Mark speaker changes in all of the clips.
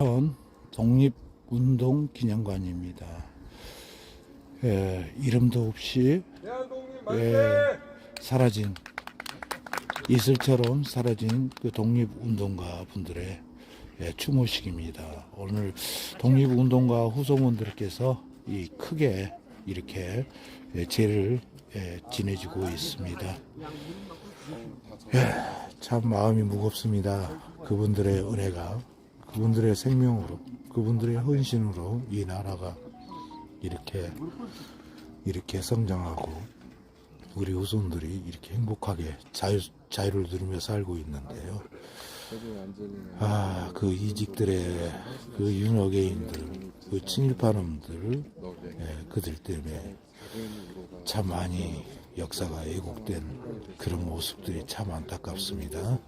Speaker 1: 현 독립운동 기념관입니다. 예, 이름도 없이 예! 사라진 이슬처럼 사라진 그 독립운동가 분들의 예, 추모식입니다. 오늘 독립운동가 후손분들께서 이 크게 이렇게 예, 제를 예, 지내주고 있습니다. 예, 참 마음이 무겁습니다. 그분들의 은혜가 그분들의 생명으로 그분들의 헌신으로 이 나라가 이렇게 이렇게 성장하고 우리 후손들이 이렇게 행복하게 자유, 자유를 누리며 살고 있는데요. 아, 그 이직들의 그 윤어게인들, 그 친일파놈들, 예, 그들 때문에 참 많이 역사가 왜곡된 그런 모습들이 참 안타깝습니다.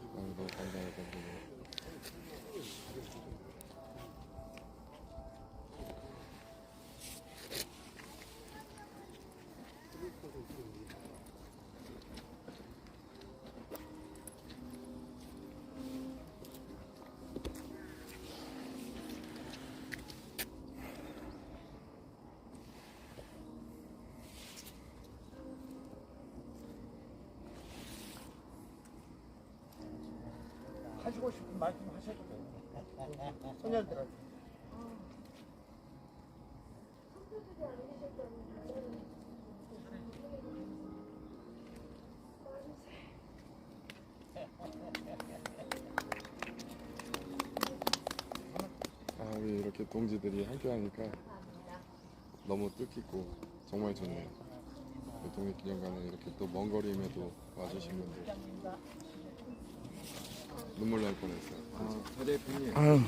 Speaker 2: 하시고 싶은 말씀 하셔도 돼요. 소년들한테.
Speaker 3: 아, 이렇게 동지들이 함께하니까 너무 뜻깊고 정말 좋네요. 그 독립기념관에 이렇게 또 먼 거리임에도 와주신 분들 눈물 날 뻔했어요.
Speaker 4: 서 대표님
Speaker 1: 아유,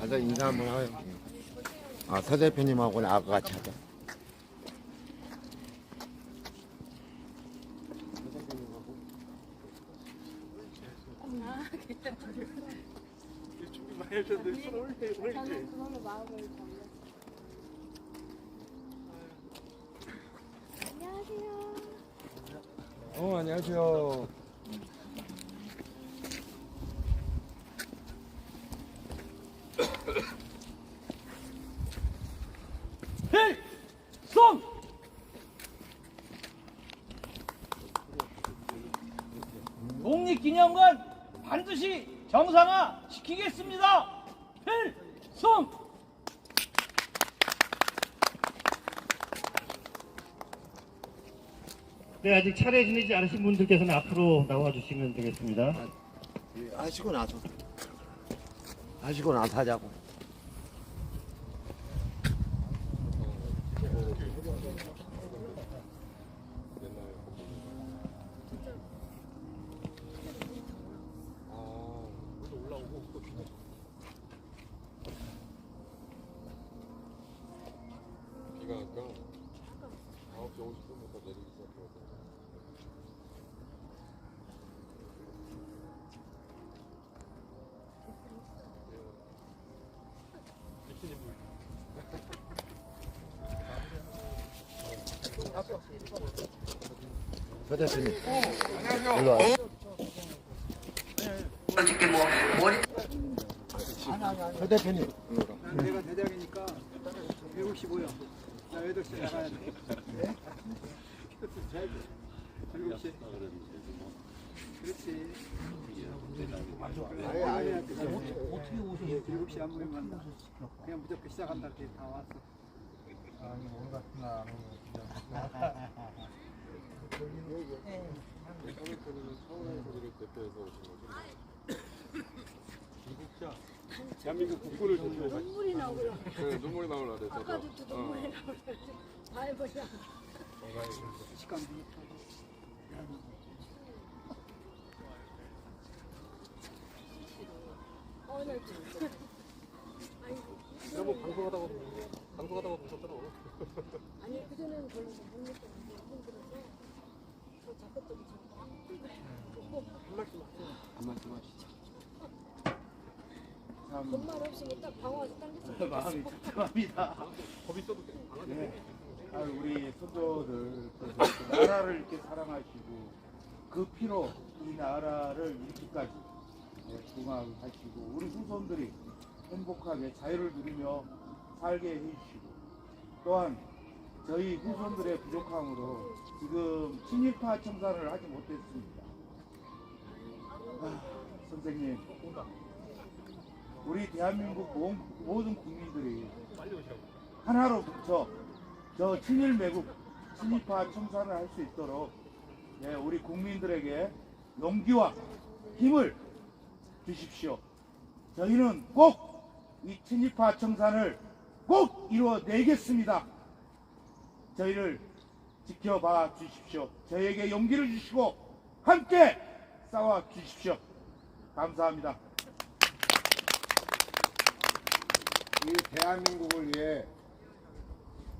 Speaker 4: 가서 인사 한번 해요. 아, 서 대표님하고는 아까 같이 하자.
Speaker 5: 저는 그걸로 마음을 잡는. 안녕하세요.
Speaker 3: 어, 안녕하세요.
Speaker 2: 필성! 독립기념관 반드시 정상화 시키겠습니다. 필성!
Speaker 6: 네, 아직 차례 지내지 않으신 분들께서는 앞으로 나와 주시면 되겠습니다.
Speaker 4: 하시고 나서. 하시고 나서 하자고.
Speaker 3: 아까 9시 50분부터 내리기 시작해서
Speaker 4: 서 대표님. 일로 와. 서 대표님.
Speaker 7: 내가 대장이니까 155요. 나 8시에 나가야 돼. 네? 7시. 그렇지.
Speaker 4: 아니, 아니.
Speaker 7: 어떻게 오세요? 7시 안 모이면 그냥 무조건 시작한다 이렇게 다 왔어.
Speaker 3: 서울에서는 서울 소리를 대표해서 오신 거죠? 대한민국 국군을 대표해서
Speaker 5: 눈물이 나오고요.
Speaker 3: 네, 눈물이 나올라 그래 저도
Speaker 5: 아까도 또 눈물이 나오고요. 아이고야.
Speaker 7: 시간
Speaker 5: 오늘 진짜.
Speaker 3: 여보 방송하다가 방송하다가 보셨더라고
Speaker 5: 아니 그전에는 별로 못 느꼈는데 힘들어서 저 작업들이 좀막 뛰고
Speaker 3: 한 말씀 하세요 한 말씀 하시죠
Speaker 5: 본말 없이 딱 방어해서 당겼어.
Speaker 6: 마음이 찝찝합니다.
Speaker 3: 겁 있어도 돼 강하게
Speaker 6: 네. 아, 우리 선조들 그 나라를 이렇게 사랑하시고 그 피로 이 나라를 이렇게까지 네, 중화하시고 우리 후손들이 행복하게 자유를 누리며 살게 해주시고 또한 저희 후손들의 부족함으로 지금 친일파 청산을 하지 못했습니다. 아, 선생님, 우리 대한민국 모- 모든 국민들이 하나로 붙여 저 친일 매국, 친일파 청산을 할 수 있도록 예, 우리 국민들에게 용기와 힘을 주십시오. 저희는 꼭 이 친일파 청산을 꼭 이루어내겠습니다. 저희를 지켜봐 주십시오. 저희에게 용기를 주시고 함께 싸워 주십시오. 감사합니다.
Speaker 8: 이 대한민국을 위해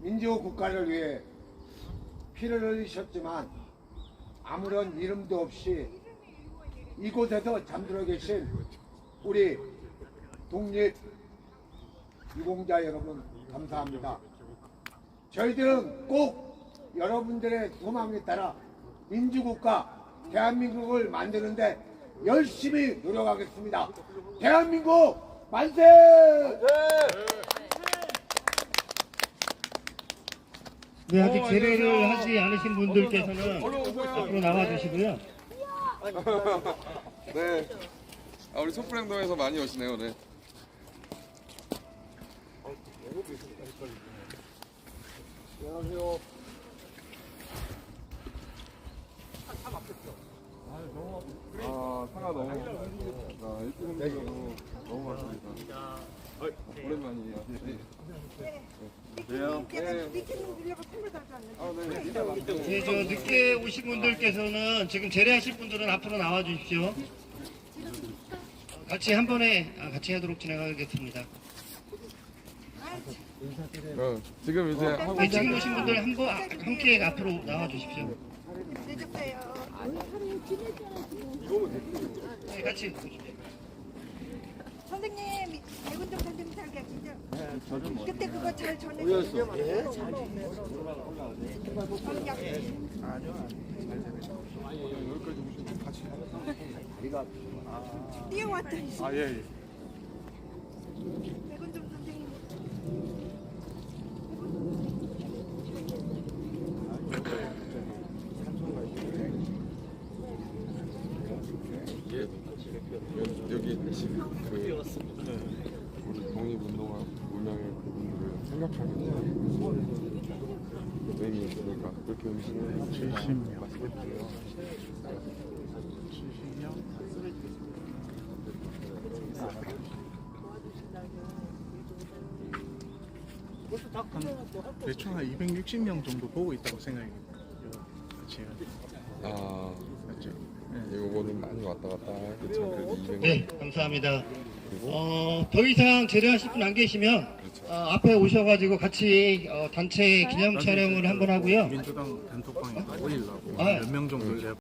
Speaker 8: 민주 국가를 위해 피를 흘리셨지만 아무런 이름도 없이 이곳에서 잠들어 계신 우리 독립 유공자 여러분 감사합니다. 저희들은 꼭 여러분들의 소망에 따라 민주국가 대한민국을 만드는데 열심히 노력하겠습니다. 대한민국 만세!
Speaker 9: 네, 아직 제례를 하지 않으신 분들께서는 앞으로 나와 주시고요.
Speaker 3: 네. 아, 우리 소프랭동에서 많이 오시네요. 네. 안녕하세요. 아, 사과 너무 아, 일주일 정도 너무 맛있습니다. 오랜만이에요. 네.
Speaker 2: 왜요?
Speaker 3: 네. 아, 네.
Speaker 9: 네, 저 늦게 오신 분들께서는 지금 제례하실 분들은 앞으로 나와 주십시오. 같이 한 번에 아, 같이 하도록 진행하겠습니다.
Speaker 3: 어, 지금 이제 하고
Speaker 9: 네, 지금 오신 분들 한 번 함께 앞으로 나와 주십시오. 네, 같이 오십시오.
Speaker 10: 선생님, 백운정 선생님 잘 계시죠? 그때 그거 잘 전해주세요. 예, 잘 뛰어왔더니
Speaker 3: 아, 예, 예.
Speaker 10: 백운정 선생님.
Speaker 3: 여기 그 우리 독립운동화 운명의 그분들을 생각하면서 의미 있으니까 그렇게 음식을 70년 맛있겠고요.
Speaker 11: 대충 한 260명 정도 보고 있다고 생각이 같이
Speaker 3: 아,
Speaker 11: 맞죠?
Speaker 3: 이거는 많이 왔다 갔다 그렇죠. 그래도 200명.
Speaker 9: 네, 감사합니다. 어, 더 이상 제례하실 분 안 계시면
Speaker 3: 그렇죠.
Speaker 9: 어, 앞에 오셔가지고 같이 어, 단체 기념 촬영을 한번 하고요.
Speaker 11: 민주당 단톡방에 올리려고
Speaker 9: 아.
Speaker 11: 몇 명 정도 이제